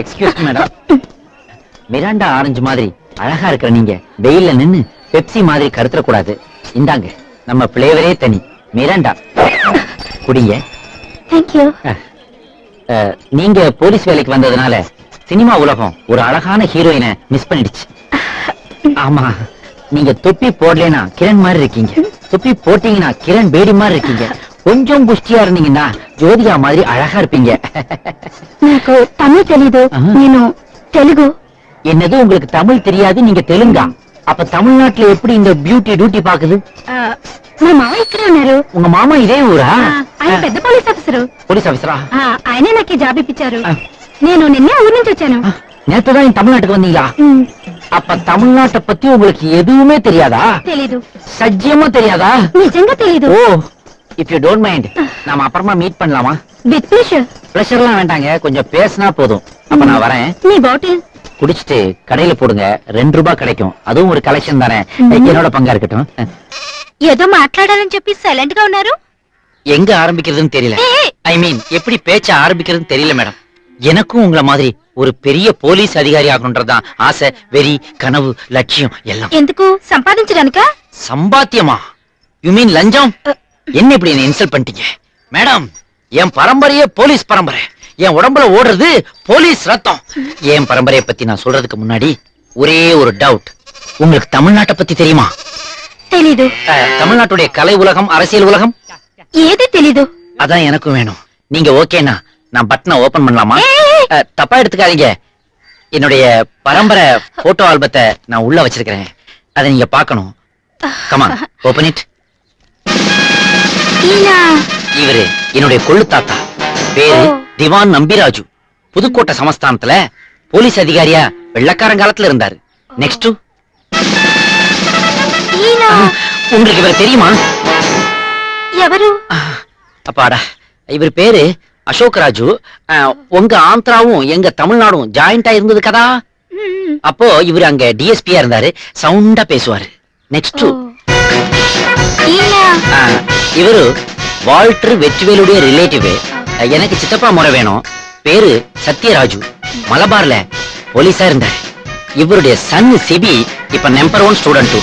Excuse madam Miranda orange மாதிரி அழகா இருக்கிற நீங்க வெயில்ல நின்னு பெப்சி மாதிரி கருத்துற கூடாது இந்தாங்க நம்ம பிளேவரே தனி. மிராண்டா குடிங்க. தேங்க்யூ நீங்க போலீஸ் வேலைக்கு வந்ததுனால சினிமா உலகம் ஒரு அழகான ஹீரோயினை மிஸ் பண்ணிடுச்சு. ஆமா நீங்க தொப்பி போடலைனா கிரண் மாதிரி இருக்கீங்க. தொப்பி போட்டீங்கன்னா கிரண் பேடி மாதிரி இருக்கீங்க. கொஞ்சம் புஷ்டியா இருந்தீங்கன்னா ஜோதிகா மாதிரி அழகா இருப்பீங்க నాకు తమిళ్ తెలీదు ఆహా. నేను తెలుగు என்னது உங்களுக்கு தமிழ் தெரியாது நீங்க தெலுங்கா அப்ப தமிழ்நாட்டுல எப்படி இந்த பியூட்டி டியூட்டி பாக்குது ఆ, మా మామ ఇక్కడే ఉన్నారు உங்க மாமா இதே ஊரா ఆ, ఆయన పెద్ద పోలీస్ ఆఫీసరు போலீஸ் ஆபீசரா ఆ, ఆయనే నాకు ఈ జాబ్ ఇప్పించారు ఆ. నేను నిన్నే ఊరి నుంచి వచ్చాను நேத்துதான் இந்த தமிழ்நாட்டுக்கு வந்தீங்களா ఉమ్, அப்ப தமிழ்நாட்டை பத்தி உங்களுக்கு எதுவுமே தெரியாதா తెలీదు சத்தியமா தெரியாதா నిజంగా తెలీదు oh if you don't mind நாம அப்புறமா மீட் பண்ணலாமா విత్ ప్లెషర్ ப்ரெஷர்லாம் வேண்டாங்க கொஞ்சம் பேசினா போதும் அப்ப நான் வரேன் నీ బాటిల్ குடிச்சிட்டு கடையில போடுங்க ரெண்டு ரூபாய் கிடைக்கும் அதுவும் ஒரு கலெக்ஷன் தானே என்னோட பங்கா இருக்கட்டும் ఏదో మాట్లాడాలని చెప్పి సైలెంట్ గా ఉన్నారు எங்க ஆரம்பிக்கிறதுன்னு தெரியல ஏய். ஐ மீன் எப்படி பேச்ச ஆரம்பிக்கிறதுன்னு தெரியல மேடம் எனக்கும் உங்கள மாதிரி ஒரு பெரிய போலீஸ் அதிகாரி ஆகணுன்றதுதான் ஆசை வெறி கனவு லட்சியம் எல்லாம் ఎందుకు సంపాదించడానికా சம்பாத்தியமா யூ மீன் லஞ்சம் என்ன இப்படி என்ன இன்சல்ட் பண்ணிட்டீங்க? மேடம் என் பரம்பரையே போலீஸ் பரம்பரை. என் உடம்புல ஓடுறது போலீஸ் ரத்தம். என் பரம்பரையை பத்தி நான் சொல்றதுக்கு முன்னாடி ஒரே ஒரு டவுட் உங்களுக்கு தமிழ்நாட்டை பத்தி தெரியுமா? தெரியுது. தமிழ்நாட்டுடைய கலை உலகம் அரசியல் உலகம்? ஏது தெரியுது? அதான் எனக்கும் வேணும். நீங்க ஓகேனா? நான் பட்டனை ஓபன் பண்ணலாமா? தப்பா எடுத்துக்காதீங்க. என்னுடைய பரம்பரை போட்டோ ஆல்பத்தை நான் உள்ள வச்சிருக்கிறேன். அதை நீங்க பார்க்கணும். கமா ஓபன் இட் இவரு என்னுடைய கொள்ளு தாத்தா. பேரு திவான் நம்பிராஜு. புதுக்கோட்டை சமஸ்தானத்துல போலீஸ் அதிகாரியா வெள்ளக்காரன் காலத்துல இருந்தாரு. நெக்ஸ்ட் உங்களுக்கு இவர் தெரியுமா? எவரு? அப்பாடா. இவர் பேரு அசோக் ராஜு. உங்க ஆந்திராவும் எங்க தமிழ்நாடும் ஜாயிண்டா இருந்தது கதா? அப்போ இவரு அங்க டிஎஸ்பியா இருந்தாரு. சவுண்டா பேசுவாரு. நெக்ஸ்ட் இவரு வால்டர் வெற்றிவேலுடைய ரிலேட்டிவ் எனக்கு சித்தப்பா முறை வேணும். பேரு சத்யராஜு. மலபார்ல போலீஸா இருந்தாரு. இவருடைய சன் சிபி இப்ப நம்பர் ஒன் ஸ்டூடெண்ட்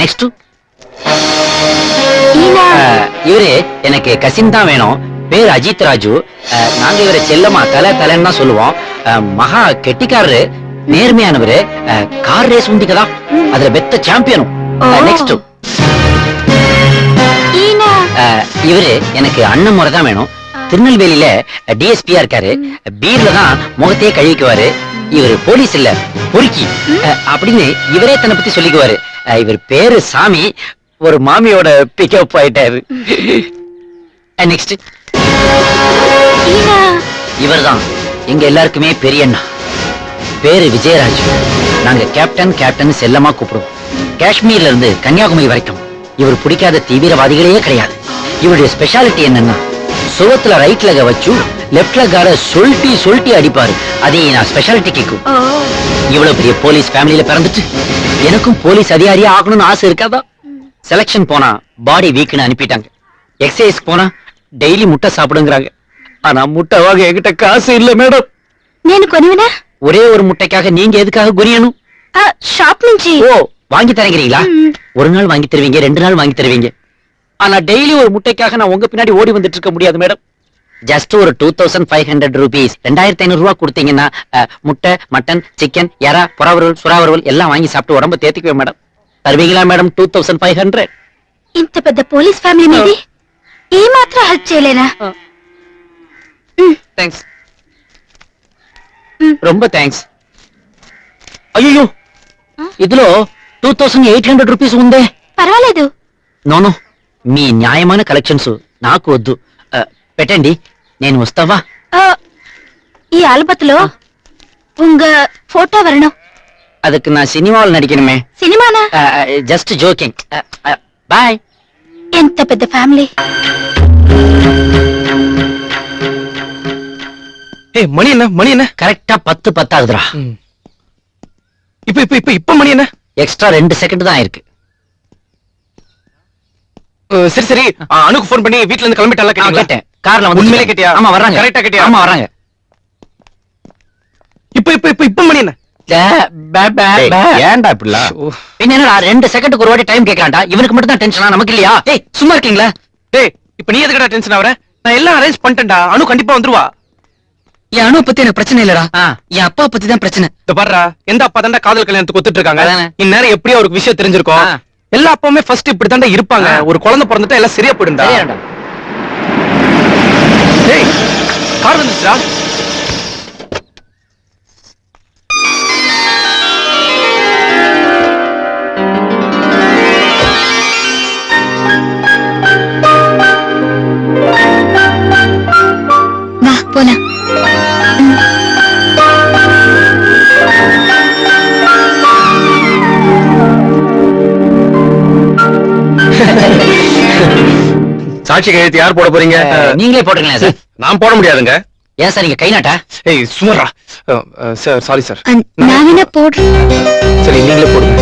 நெக்ஸ்ட் இவரு எனக்கு கசின் தான் வேணும். பேர் அஜித் ராஜு. நாங்க இவரை செல்லமா தலை தலைன்னு தான் சொல்லுவோம். மகா கெட்டிக்காரரு நேர்மையானவரு. கார் ரேஸ் உந்திக்கதான் அதுல பெத்த சாம்பியனும் நெக்ஸ்ட் இவரு எனக்கு அண்ணன் முறை தான் வேணும். திருநெல்வேலியில டிஎஸ்பியா இருக்காரு. பீர்ல தான் முகத்தையே கழுவிக்குவாரு. இவர் போலீஸ் இல்ல பொறுக்கி. அப்படின்னு இவரே தன்னை பத்தி சொல்லிக்குவாரு. இவர் பேரு சாமி ஒரு மாமியோட பிக்கப் ஆயிட்டாரு. நெக்ஸ்ட் இவர் தான் எங்க எல்லாருக்குமே பெரிய அண்ணா. பேரு விஜயராஜ். நாங்க கேப்டன் கேப்டன் செல்லமா கூப்பிடுவோம். காஷ்மீர்ல இருந்து கன்னியாகுமரி வரைக்கும் இவர் பிடிக்காத தீவிரவாதிகளே கிடையாது. இவருடைய ஸ்பெஷாலிட்டி என்னன்னா சுவத்துல ரைட் லெக வச்சு லெப்ட் லெக்கார சொல்ட்டி சொல்ட்டி அடிப்பாரு அதே நான் ஸ்பெஷாலிட்டி கேக்கும் ఓ இவ்வளவு பெரிய போலீஸ் ஃபேமிலியில பிறந்துட்டு எனக்கும் போலீஸ் அதிகாரியா ஆகணும்னு ஆசை இருக்காதா செலக்ஷன் போனா பாடி வீக்னு அனுப்பிட்டாங்க எக்ஸசைஸ் போனா டெய்லி முட்டை சாப்பிடுங்கிறாங்க ஆனா முட்டை வாங்க என்கிட்ட காசு இல்ல மேடம் నేను కొనివినా ஒரே ஒரு முட்டைக்காக நீங்க எதுக்காக குனியணும் ఆ, షాప్ నుంచి ஓ வாங்கி தரங்கிறீங்களா ம். ஒரு நாள் வாங்கி தருவீங்க ரெண்டு நாள் வாங்கி தருவீங்க ஆனா டெய்லி ஒரு முட்டைக்காக நான் உங்க பின்னாடி ஓடி வந்துட்டு இருக்க முடியாது மேடம். ஜஸ்ட் ஒரு two thousand five hundred rupees ரெண்டாயிரத்தி ஐநூறு ரூபா கொடுத்தீங்கன்னா முட்டை மட்டன் சிக்கன் எறா புறாவரவல் சுறாவரவல் எல்லாம் வாங்கி சாப்பிட்டு உடம்ப தேத்திக்குவேன் மேடம். தருவீங்களா madam two thousand five hundred ఇంత పెద్ద పోలీస్ ఫ్యామిలీ మీది ఏ మాత్రం హెల్ప్ చేయలేనా ரொம்ப థ్యాంక్స్ అయ్యో ఇందులో two thousand eight hundred rupees ఉందే పర్వాలేదు నోను మీ న్యాయమైన కలెక్షన్స్ నాకు వద్దు ఆ, పెట్టండి నేను వస్తావా ఆ, ఈ ఆల్బత్లో உங்க போட்டோ வரணும் அதுக்கு நான் சினிமாவில் நடிக்கணுமே సినిమానా ஜஸ்ட் ஜோக்கிங் பாய் ఎంత పెద్ద ఫ్యామిలీ ஏய் மணி என்ன மணி என்ன கரெக்டா பத்து பத்தாகுதுடா இப்ப இப்ப இப்ப இப்ப மணி என்ன எக்ஸ்ட்ரா ரெண்டு செகண்ட் தான் இருக்கு அஹ், சரி சரி. அனுக்கு ஃபோன் பண்ணி வீட்ல இருந்து கிளம்பிட்டால கேட்டேன். கார்ல வந்து உண்மையிலே கேட்டியா? ஆமா வர்றாங்க. Correct ஆ கேட்டியா? ஆமா வர்றாங்க. இப்ப இப்ப இப்ப இப்ப மணி என்ன? ஏன்டா இப்படிலாம்? என்னடா ரெண்டு செகண்டுக்கு ஒரு வாட்டி டைம் கேட்கலாம்டா. இவனுக்கு மட்டும் தான் டென்ஷனா நமக்கு இல்லையா? ஏய் சும்மா இருக்கீங்களா? டேய் இப்ப நீ எதுக்குடா டென்ஷன் ஆவற நான் எல்லாம் அரேஞ்ச் பண்ணிட்டேன்டா. அனு கண்டிப்பா வந்துருவா. என் அணுவை பத்தி எனக்கு பிரச்சனை இல்லடா. என் அப்பா பத்தி தான் பிரச்சனை. இந்த பாருடா எந்த அப்பா தாண்டா காதல் கல்யாணத்துக்கு ஒத்துட்டு இருக்காங்க. இந்நேரம் எப்படியோ அவருக்கு விஷயம் தெரிஞ்சிருக்கும். எல்லா அப்பாவுமே ஃபர்ஸ்ட் இப்படி தாண்டா இருப்பாங்க. ஒரு குழந்தை பிறந்துட்டா எல்லாம் சரியா போயிடும்டா. டேய் கார் வந்துச்சுடா சாட்சி கையெழுத்து யார் போட போறீங்க? நீங்களே போட்டுங்களேன் சார். நான் போட முடியாதுங்க. ஏன் சார் நீங்க கை நாட்டா? ஏய் சுமரா சார் சாரி. சார் நான் வேணா போடுறேன் சரி நீங்களே போடுங்க.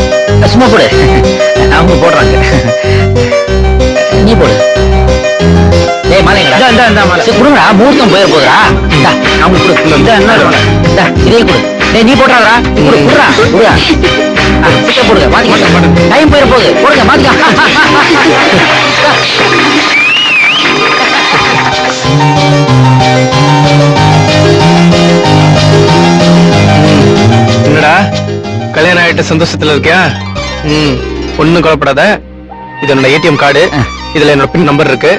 சும்மா போடு. அவங்க போடுறாங்க. நீ போடு. ஏய் மாலைங்கடா இந்தா, இந்தா, மாலை. சரி கொடுங்கடா. முகூர்த்தம் போயிட போகுதுடா. இந்தா அவங்களுக்கு கொடு. இந்த என்ன? இந்தா இதே கொடு. டேய் நீ போடுறாடா கொடு குடுறா குடுறா சிக்க போடுங்க. மாத்திக்க டைம் போயிட போகுது. போடுங்க மாத்திக்க என்னடா? கல்யாணம் ஆயிட்ட சந்தோஷத்துல இருக்கியா? ம். ஒண்ணும் கவலைப்படாத. இது என்னோட ஏடிஎம் கார்டு. இதுல என்னோட பின் நம்பர் இருக்கு.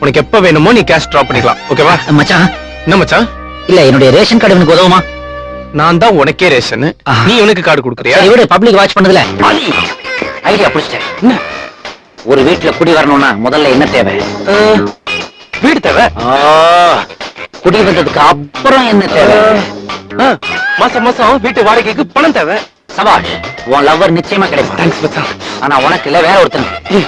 உனக்கு எப்ப வேணுமோ நீ கேஷ் டிராப் பண்ணிக்கலாம். ஓகேவா மச்சான். என்ன மச்சான்? இல்ல என்னுடைய ரேஷன் கார்டு உனக்கு உதவுமா? நான் தான் உனக்கே ரேஷன். நீ உனக்கு கார்டு கொடுக்குறியா? விடு பப்ளிக் வாட்ச் பண்ணதுல. ஐடியா புடிச்சிட்டேன்? ஒரு வீட்டுல குடி வரணும்னா முதல்ல என்ன தேவை? வீடு தேவை? குடி வந்ததுக்கு அப்புறம் என்ன தேவை? மாசம் மாசம் வீட்டு வாடகைக்கு பணம் தேவை. சபாஷ் உன் லவ்வர் நிச்சயமா கிடைப்பான். தேங்க்ஸ் மச்சான் ஆனா உனக்கு இல்ல வேற ஒருத்தன்.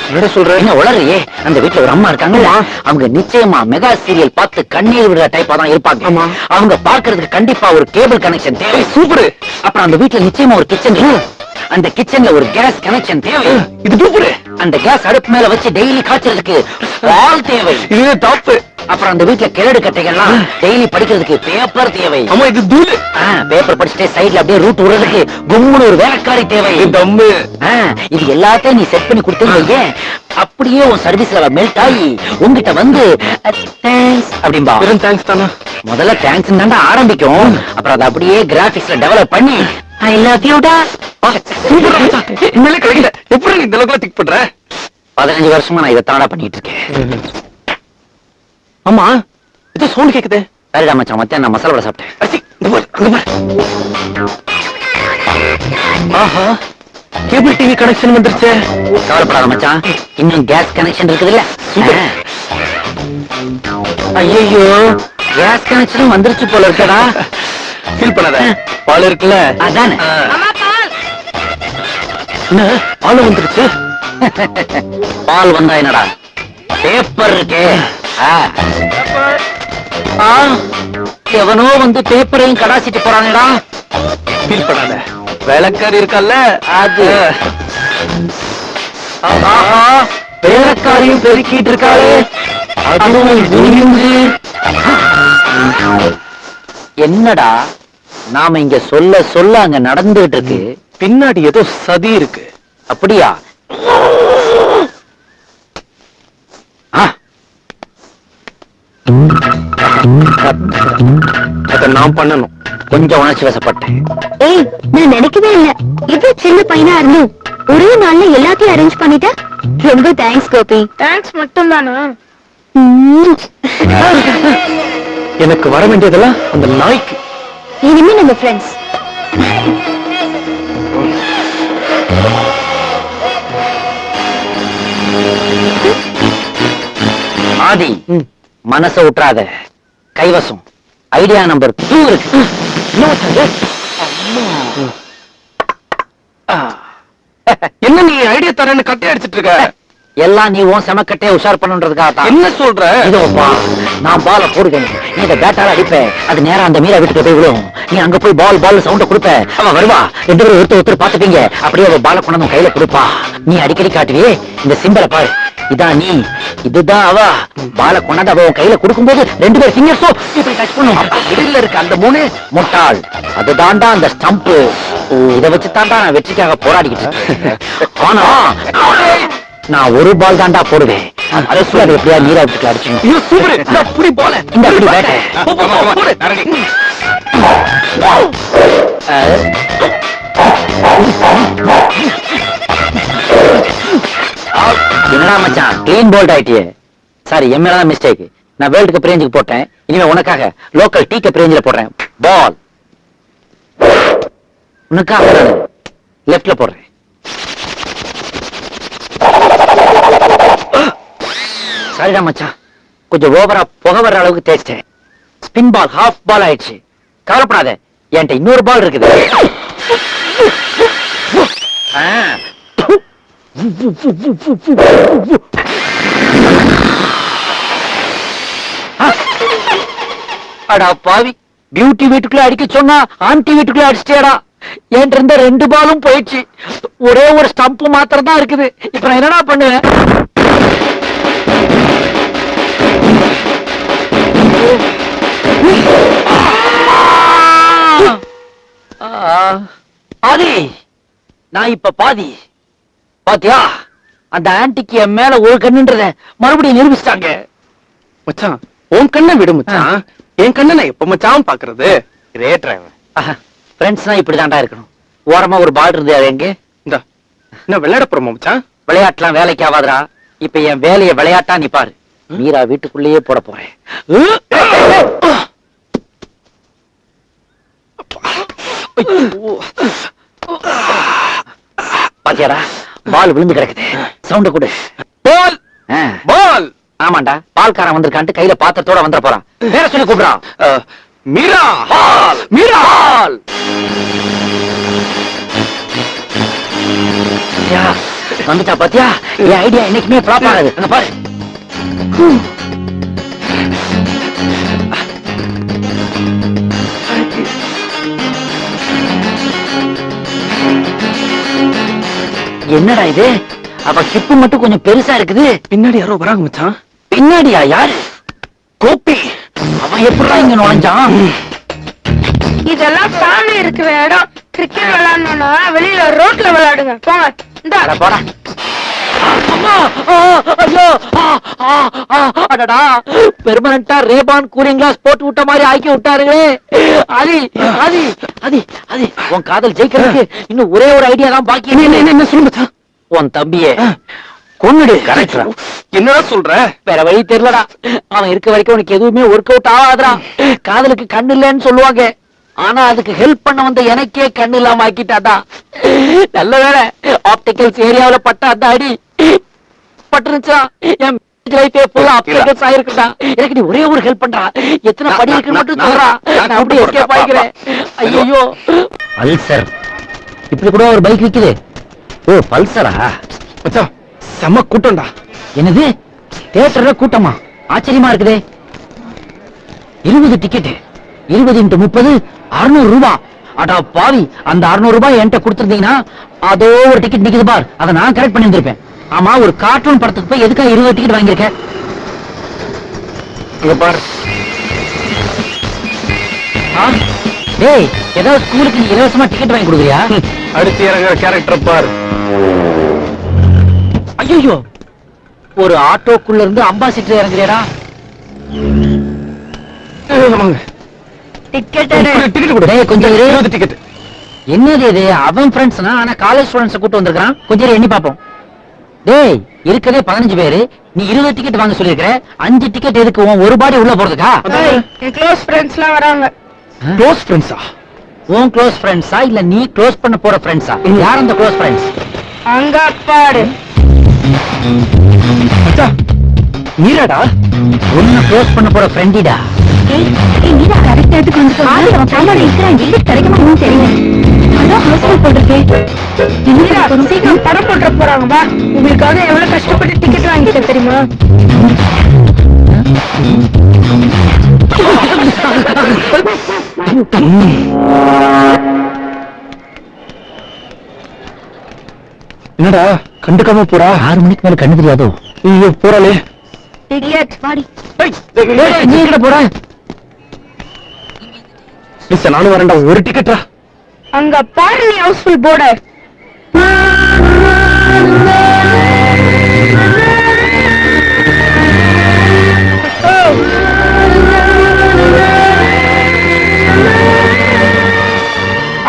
என்னடா சொல்ற? என்ன உளறியே? அந்த வீட்டுல ஒரு அம்மா இருக்காங்கல்ல அவங்க நிச்சயமா மெகா சீரியல் பார்த்து கண்ணீர் விடுற டைப்பா தான் இருப்பாங்க. அவங்க பார்க்கிறதுக்கு கண்டிப்பா ஒரு கேபிள் கனெக்ஷன் தேவை. சூப்பர். அப்புறம் அந்த வீட்டுல நிச்சயமா ஒரு கிச்சன் அந்த கிச்சன்ல ஒரு கேஸ் கனெக்ஷன் தேவை. இது சூப்பர். அந்த கேஸ் அடுப்பு மேல வச்சு டெய்லி காய்ச்சறதுக்கு பால் தேவை. இது டாப் அப்புறம் அந்த வீட்டுல கிழடு கட்டைகள்லாம் டெய்லி படிக்கிறதுக்கு பேப்பர் தேவை. ஆமா இது தூளு. பேப்பர் படிச்சுட்டே சைடுல அப்படியே ரூட் விடுறதுக்கு கும்முன்னு ஒரு வேலைக்காரி தேவை. தம்மு. இது எல்லாத்தையும் நீ செட் பண்ணி கொடுத்தீங்க அப்படியே உன் சர்வீஸ்ல மெல்ட் ஆகி உன்கிட்ட வந்து தேங்க்ஸ் அப்படிம்பா. வெறும் தேங்க்ஸ் தானா? முதல்ல தேங்க்ஸ் தாண்டா ஆரம்பிக்கும். அப்புறம் அதை அப்படியே கிராபிக்ஸ்ல டெவலப் பண்ணி ஐ லவ் யூடா சூப்பர் மச்சான் உண்மையிலே கிடைக்கல. எப்படி நீ இந்த அளவுக்கு திக் பண்ற? பதினஞ்சு வருஷமா நான் இதை தாண்டா பண்ணிட்டு இருக்கேன். ஆமா ஏதோ சவுண்ட் கேக்குதே. சரிடா மச்சான் மத்தியானம் நான் மசாலா வடை சாப்பிட்டேன். அச்சி, இங்க பாரு, அங்க பாரு. ஆஹா கேபிள் டிவி கனெக்ஷன் வந்துருச்சே. கவலைப்படாத மச்சான். இன்னும் கேஸ் கனெக்ஷன் இருக்குதுல்ல. சூப்பர். ஐயோ கேஸ் கனெக்ஷனும் வந்துருச்சு போல இருக்கடா. ஃபீல் பண்ணாத. பால் இருக்குல்ல? அதானே. என்ன? பால் வந்துருச்சு? பால் வந்தா என்னடா? பேப்பர் இருக்கே. ஆ. ஆ, எவனோ வந்து பேப்பரையும் கடாசிட்டு போறானேடா. ஃபீல் பண்ணாத. விளக்காரி இருக்கல்ல? அது. ஆஹா. வேலைக்காரியும் பெருக்கிட்டு இருக்காளே. அதுவும். என்னடா? நாம இங்க சொல்ல சொல்ல அங்க நடந்துகிட்டு இருக்கு. பின்னாடி ஏதோ சதி இருக்கு. அப்படியா? அத நான் பண்ணணும். கொஞ்சம் உணர்ச்சி வசப்பட்டேன். ஏய் நான் நினைக்கவே இல்ல. இவ்வளவு சின்ன பையனா இருந்தும் ஒரே நாள்ல எல்லாத்தையும் அரேஞ்ச் பண்ணிட்ட? ரொம்ப தேங்க்ஸ் கோபி. தேங்க்ஸ் மட்டும் தானா எனக்கு வர வேண்டியதெல்லாம் அந்த நாய்க்கு. இனிமே நம்ம ஃப்ரெண்ட்ஸ் ஆதி. மனச விட்டுறாத கைவசம். ஐடியா நம்பர் டூ இருக்கு. என்ன நீ ஐடியா தரேன்னு கட்டை அடிச்சிட்டு இருக்க? எல்லாம் நீ உன் செமக்கட்டே உஷார் பண்ணுன்றதுக்காக என்ன சொல்ற? இதோ பா. நான் பால போடுவேன். நீ இந்த பேட்டால அடிப்ப. அது நேரா அந்த மீரா வீட்டுக்கு போய் விழும். நீ அங்க போய் பால் பால் சவுண்ட கொடுப்ப. அவன் வருவா. ரெண்டு பேரும் ஒருத்தர் ஒருத்தர் பாத்துப்பீங்க அப்படியே அவ பால கொண்டு கையில கொடுப்பா. நீ அடிக்கடி காட்டுவே இந்த சிம்பலை பாரு. இதான் நீ. இதுதான் அவ. பால கொண்டாந்து அவ கையில கையில கொடுக்கும்போது ரெண்டு பேர் ஃபிங்கர்ஸும் இப்படி டச் பண்ணும். இடையில இருக்க அந்த மூணு முட்டாள். அதுதான்டா அந்த ஸ்டம்ப் இதை வச்சு தான்டா நான் வெற்றிக்காக போராடிக்கிட்டு ஆனா நான் ஒரு பால் தான்டா போடுவேன். அதை எப்படியா நீரா அடிச்சு சூப்பர். புடி போல. இந்த அப்படி பேட்டை என்னடா மச்சான்? க்ளீன் போல்ட் ஆயிட்டியே. சாரி என் மிஸ்டேக் நான் வேர்ல்டு கப் ரேஞ்சுக்கு போட்டேன். இனிமே உனக்காக லோக்கல் டீ கப் ரேஞ்சில் போடுறேன். பால் உனக்காக லெஃப்ட்ல போடுறேன். சரிதான் மச்சான் கொஞ்சம் ஓவரா புகை வர்ற அளவுக்கு தேய்ச்சிட்டேன் ஸ்பின் பால் ஹாஃப் பால் ஆயிடுச்சு. கவலைப்படாத என்கிட்ட இன்னொரு பால் இருக்குது. அடா பாவி பியூட்டி வீட்டுக்குள்ள அடிக்க சொன்னா ஆன்டி வீட்டுக்குள்ள அடிச்சிட்டேடா என்கிட்ட இருந்த ரெண்டு பாலும் போயிடுச்சு. ஒரே ஒரு ஸ்டம்ப் மாத்திரம் தான் இருக்குது. இப்ப நான் என்னடா பண்ணுவேன்? ஆதி நான் இப்ப பாதி. பாத்தியா? அந்த ஆன்டிக்கு என் மேல ஒரு கண்ணுன்றத மறுபடியும் நிரூபிச்சிட்டாங்க. மச்சான் உன் கண்ணை விடு மச்சான். என் கண்ணை நான் எப்ப மச்சான் பாக்குறது? கிரேட் டிரைவர் ஃப்ரெண்ட்ஸ்னா இப்படிதான்டா இருக்கணும். ஓரமா ஒரு பால் இருந்து அது எங்க? இந்த என்ன விளையாட போறோமா மச்சான்? விளையாட்டுலாம் வேலைக்கு ஆகாதுடா இப்ப என் வேலையை விளையாட்டா நீ பாரு. மீரா வீட்டுக்குள்ளேயே போட போறேன். பாத்தியாடா பால் விழுந்து கிடக்குது. சவுண்ட் கொடு. பால். பால்! ஆமாண்டா பால்காரன் வந்திருக்கான்ட்டு கையில பாத்திரத்தோட வந்துட போறான். வேற சொல்லி கூப்பிடுறான். மீரா! வந்துட்டா பாத்தியா? என் ஐடியா என்னைக்குமே ஃபிளாப் ஆகாது. அங்க பாரு. என்னடா இது? அவ ஹிப்பு மட்டும் கொஞ்சம் பெருசா இருக்குது. பின்னாடி யாரோ வராங்க மச்சான். பின்னாடியா யாரு? கோப்பி அவன் எப்படிடா இங்க நுழைஞ்சான்? இதெல்லாம் ஃபேமிலி இருக்கிற இடம் கிரிக்கெட் விளையாடணும்னா வெளியில ரோட்ல விளையாடுங்க. போங்க. இந்த. போடா. அம்மா! ஐயோ! அடடா. பெர்மனண்டா ரேபான் கூலிங் கிளாஸ் போட்டு விட்ட மாதிரி ஆக்கி விட்டாருங்களே. அதி அதி அதி அதி உன் காதல் ஜெயிக்கிறதுக்கு இன்னும் ஒரே ஒரு ஐடியா தான் பாக்கி என்ன என்ன என்ன சொல்லு மச்சான்? உன் தம்பியே கொன்னுடு. கரெக்டா என்னடா சொல்ற? வேற வழி தெரியலடா. அவன் இருக்க வரைக்கும் உனக்கு எதுவுமே ஒர்க் அவுட் ஆகாதுடா. காதலுக்கு கண்ணு இல்லைன்னு சொல்லுவாங்க. ஆனா அதுக்கு ஹெல்ப் பண்ண வந்த எனக்கே கண்ணு இல்லாம ஆக்கிட்டாடா நல்ல வேலை ஆப்டிகல்ஸ் ஏரியாவுல பட்ட அடி. பட்டுருச்சா என் லைஃபே ஃபுல்லா ஆப்டிகல்ஸ் ஆயிருக்குடா எனக்கு நீ ஒரே ஒரு ஹெல்ப் பண்றா. எத்தனை படி மட்டும் சொல்றா. நான் அப்படியே எஸ்கேப் ஆகிக்கிறேன் ஐயோ பல்சர் இப்படி கூட ஒரு பைக் விக்குது. ஓ பல்சரா மச்சான் செம்ம கூட்டம்டா. என்னது? தியேட்டர்ல கூட்டமா? ஆச்சரியமா இருக்குதே. இருபது டிக்கெட் இருபது இன்ட்டு முப்பது அறுநூறு ரூபாய் அடா பாவி அந்த அறுநூறு ரூபாய் என்கிட்ட கொடுத்திருந்தீங்கன்னா அதோ ஒரு டிக்கெட் நிக்குது பார். அதை நான் கரெக்ட் பண்ணி இருந்திருப்பேன் ஆமா ஒரு கார்ட்டூன் படத்துக்கு போய் எதுக்கா இருபது டிக்கெட் வாங்கியிருக்க? இத பார்? டேய் ஏதோ ஸ்கூலுக்கு நீ இலவசமா டிக்கெட் வாங்கி கொடுக்குறியா? அடுத்து இறங்குற கேரக்டர் பார். ஐயோ ஒரு ஆட்டோக்குள்ள இருந்து அம்பாசிடர் இறங்குறியடா? ஆமாங்க டிக்கெட் டிக்கெட் கொடு. டேய், கொஞ்சம் இரு. இருபது டிக்கெட் என்னது இது? அவன் ஃப்ரெண்ட்ஸ்னா ஆனா காலேஜ் ஸ்டூடெண்ட்ஸ் கூட்டு வந்திருக்கான் கொஞ்சம் எண்ணி பாப்போம் டேய் இருக்கதே பதினஞ்சு பேரு. நீ இருபது டிக்கெட் வாங்க சொல்லிருக்கிற அஞ்சு டிக்கெட் எதுக்கு? உன் ஒரு பாடி உள்ள போறதுக்கா? க்ளோஸ் ஃப்ரெண்ட்ஸ் எல்லாம் வராங்க. க்ளோஸ் ஃப்ரெண்ட்ஸா உன் க்ளோஸ் ஃப்ரெண்ட்ஸா இல்ல நீ க்ளோஸ் பண்ண போற ஃப்ரெண்ட்ஸா யார் அந்த க்ளோஸ் ஃப்ரெண்ட்ஸ் அங்க பாரு மச்சான் மீராடா? உன்னை க்ளோஸ் பண்ண போற ஃப்ரெண்டிடா நீதா கரெக்ட் எடுத்து வந்து அவன் பையனோட இருக்கிறான் எங்க கிடைக்குமா ஒன்றும் தெரியல. சீக்கிரம் படம் போட்டுற போறாங்க வா. உங்களுக்காக எவ்வளவு கஷ்டப்பட்டு டிக்கெட் வாங்கிட்டேன் தெரியுமா? என்னடா கண்டுக்காம போறா? ஆறு மணிக்கு மேல கண்ணு தெரியாதோ? ஐயோ போறாளே. டிக்கெட் வாடி. நீ எங்கட போற? மிஸ் நானும் வரேன்டா. ஒரு டிக்கெட்டா அங்க பாரு நீ ஹவுஸ்ஃபுல் போர்டு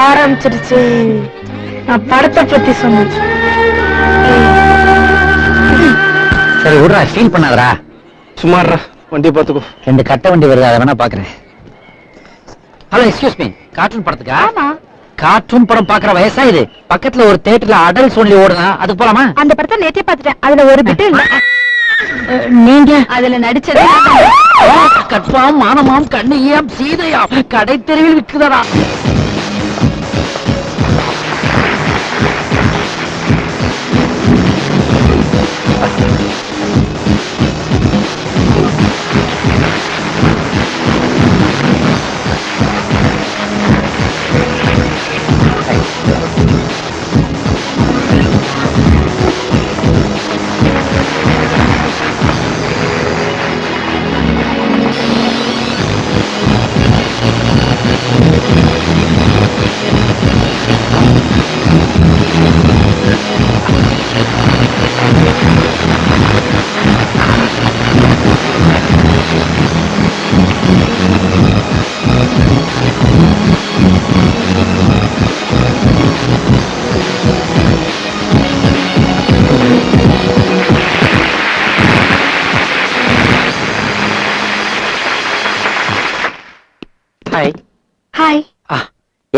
ஆரம்பிச்சிருச்சு நான் படத்தை பத்தி சொன்னேன். சரி விடுறா ஃபீல் பண்ணாதடா. சும்மாறா வண்டியை பாத்துக்கோ ரெண்டு கட்ட வண்டி வருது அதை வேணா பாக்குறேன். ஹலோ எக்ஸ்கியூஸ் மீ கார்ட்டூன் படத்துக்கா? ஆமா. கார்ட்டூன் படம் பாக்குற வயசா இது பக்கத்துல ஒரு தியேட்டர்ல அடல்ட்ஸ் ஒன்லி ஓடுதா அதுக்கு போலாமா? அந்த படத்தை நேத்தே பார்த்துட்டேன். அதுல ஒரு பிட்டு இல்ல. நீங்க? அதுல நடிச்சது கட்பாம் மானமாம் கண்ணியாம் சீதையாம். கடை தெருவில் விற்குதடா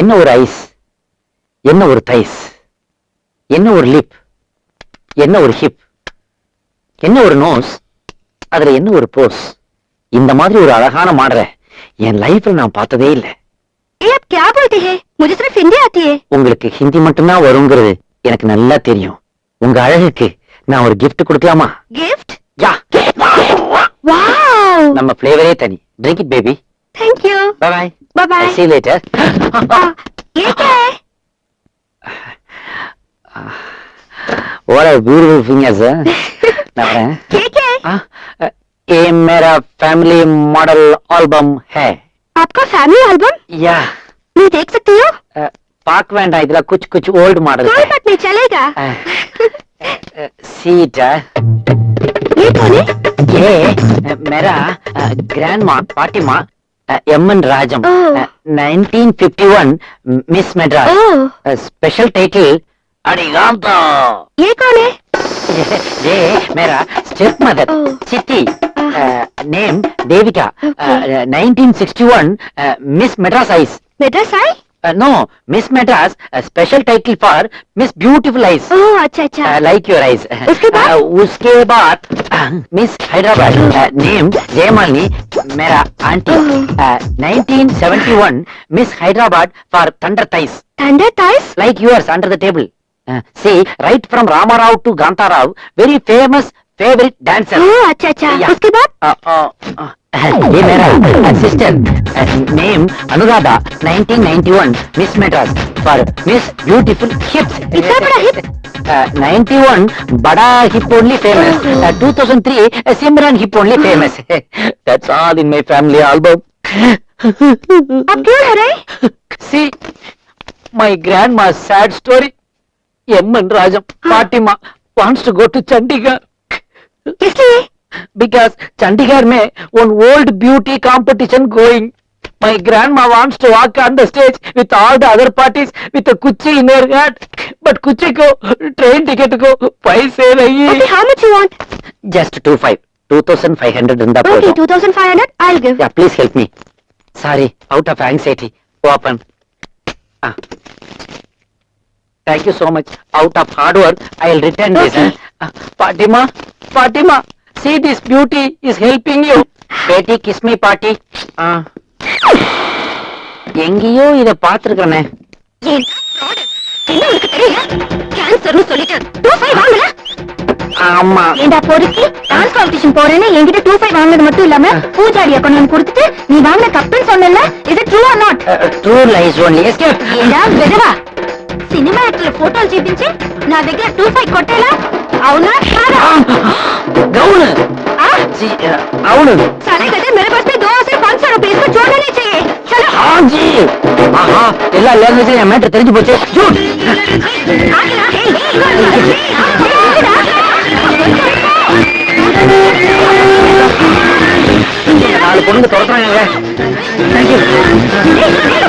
என்ன ஒரு ஐஸ்? என்ன ஒரு தைஸ்? என்ன ஒரு லிப் என்ன ஒரு ஹிப் என்ன ஒரு நோஸ் அதுல என்ன ஒரு போஸ் இந்த மாதிரி ஒரு அழகான மாடலை என் லைஃப்ல நான் பார்த்ததே இல்லை. உங்களுக்கு ஹிந்தி மட்டும்தான் வருங்கிறது எனக்கு நல்லா தெரியும். உங்க அழகுக்கு நான் ஒரு கிஃப்ட் கொடுக்கலாமா? கிஃப்ட் யா. நம்ம பிளேவரே தனி. Drink it baby thank you bye bye bye see later ये क्या है what a beautiful thing fingers है ये क्या है ये मेरा फैमिली मॉडल एल्बम है। आपका फैमिली एल्बम या मैं देख सकती हूँ। पाक वेंडा इधर कुछ कुछ ओल्ड मॉडल कोई बात नहीं चलेगा। सीट ये कौन है? ये मेरा ग्रैंड माँ पार्टी माँ N Rajam oh. 1951 miss Madras oh special title अडिगांतो ये कौन है ये, ये मेरा स्टेप मदर ओह। चिट्टी आहा। Name Devika Okay. 1961 miss Madras ice Madras I Uh, no, Miss Madras, a special title for Miss Beautiful Eyes. Oh, अच्छा अच्छा. Uh, like your eyes. उसके बाद? Uh, उसके बाद uh, Miss Hyderabad, uh, name Jaymani, मेरा auntie. Uh, 1971, Miss Hyderabad for Thunder Thighs. Thunder Thighs? Like yours under the table. Uh, see, right from Rama Rao to Ganta Rao, very famous favorite dancer. Oh, अच्छा अच्छा. Yeah. उसके बाद? Uh, uh, uh, ये मेरा assistant name Anuradha 1991 miss Madras पर miss beautiful hips इतना बड़ा hip 91 बड़ा hip only famous 2003 Simran hip only famous that's all in my family album अब क्यों है रहे? See grand ma sad story M. N. Rajam, हाँ। Fatima, wants to go to Chandigarh इसलिए because Chandigarh mein one world beauty competition going. My grandma wants to walk on the stage with all the other parties with a kuchi in her hand. But kuchi ko train ticket ko paise nahi. Okay, how much you want? Just two five. 2500 இருந்தா போதும் okay 2500 i'll give yeah please help me sorry out of anxiety open ah thank you so much out of hard work i'll return okay. this ah, fatima fatima see this beauty is helping you. Betty, kiss me, பாட்டி எங்கேயோ இத பாத்துருக்கனே என்ன கேன்சர்னு சொல்லிட்டு two ஆமா. ஏண்டா பொறுக்கி? Dance போறேன்னு என்கிட்ட டூ ஃபைவ் வாங்கினது மட்டும் இல்லாம பூஜாரியா கொண்டு வந்து நீ வாங்கின கப்புன்னு சொன்னல இது true or not lies only cinema యాక్టర్ల ఫోటోలు చూపించి నా దగ్గర టూ ఫైవ్ కొట్టేలా అవునా కాదా అవును जी, అవును साले कहते मेरे पास में दो से पाँच सौ रुपए इसको जोड़ना नहीं चाहिए चलो हाँ जी ஆஹா எல்லா லாங்குவேஜ்லயும் என் மேட்டர் தெரிஞ்சு போச்சு ஜூட் आगे ना, ए, ए, நாலு பொண்ணுங்க துரத்துறாங்க தேங்க்யூ ए, ए, ए,